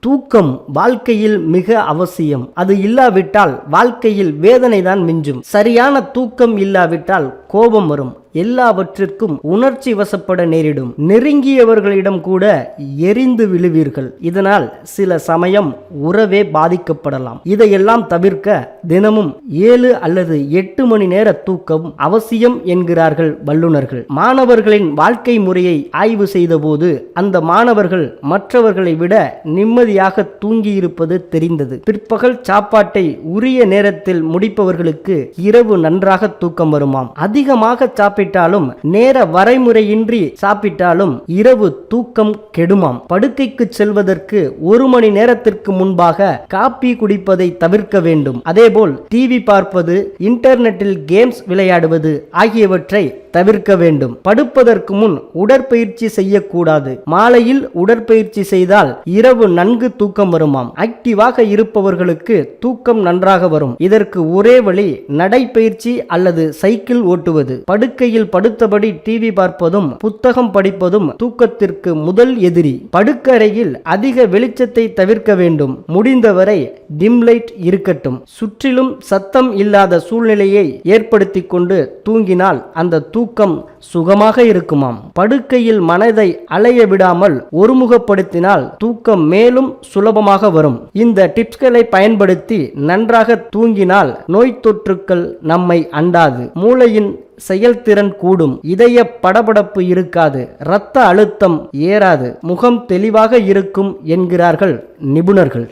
தூக்கம் வாழ்க்கையில் மிக அவசியம். அது இல்லாவிட்டால் வாழ்க்கையில் வேதனைதான் மிஞ்சும். சரியான தூக்கம் இல்லாவிட்டால் கோபம் வரும். எல்லாவற்றிற்கும் உணர்ச்சி வசப்பட நேரிடும். நெருங்கியவர்களிடம் கூட எரிந்து விழுவீர்கள். இதனால் சில சமயம் உறவே பாதிக்கப்படலாம். இதையெல்லாம் தவிர்க்க தினமும் ஏழு அல்லது எட்டு மணி நேர தூக்கம் அவசியம் என்கிறார்கள் வல்லுநர்கள். மாணவர்களின் வாழ்க்கை முறையை ஆய்வு செய்தபோது அந்த மாணவர்கள் மற்றவர்களை விட நிம்மதியாக தூங்கியிருப்பது தெரிந்தது. பிற்பகல் சாப்பாட்டை உரிய நேரத்தில் முடிப்பவர்களுக்கு இரவு நன்றாக தூக்கம் வருமாம். அதிகமாக சாப்பிட்டாலும் நேர வரைமுறையின்றி சாப்பிட்டாலும் இரவு தூக்கம் கெடுமாம். படுக்கைக்கு செல்வதற்கு ஒரு மணி நேரத்திற்கு முன்பாக காப்பி குடிப்பதை தவிர்க்க வேண்டும். அதேபோல் டிவி பார்ப்பது இன்டர்நெட்டில் கேம்ஸ் விளையாடுவது ஆகியவற்றை தவிர்க்க வேண்டும். படுப்பதற்கு முன் உடற்பயிற்சி செய்யக்கூடாது. மாலையில் உடற்பயிற்சி செய்தால் இரவு நன்கு தூக்கம் வருமாம். ஆக்டிவாக இருப்பவர்களுக்கு தூக்கம் நன்றாக வரும். இதற்கு ஒரே வழி நடைப்பயிற்சி அல்லது சைக்கிள் ஓட்டுவது. படுக்கையில் படுத்தபடி டிவி பார்ப்பதும் புத்தகம் படிப்பதும் தூக்கத்திற்கு முதல் எதிரி. படுக்கறையில் அதிக வெளிச்சத்தை தவிர்க்க வேண்டும். முடிந்தவரை டிம் லைட் இருக்கட்டும். சுற்றிலும் சத்தம் இல்லாத சூழ்நிலையை ஏற்படுத்தி கொண்டு தூங்கினால் அந்த தூக்கம் சுகமாக இருக்குமாம். படுக்கையில் மனதை அலைய விடாமல் ஒருமுகப்படுத்தினால் தூக்கம் மேலும் சுலபமாக வரும். இந்த டிப்ஸ்களை பயன்படுத்தி நன்றாக தூங்கினால் நோய் தொற்றுக்கள் நம்மை அண்டாது. மூளையின் செயல்திறன் கூடும். இதய படபடப்பு இருக்காது. இரத்த அழுத்தம் ஏறாது. முகம் தெளிவாக இருக்கும் என்கிறார்கள் நிபுணர்கள்.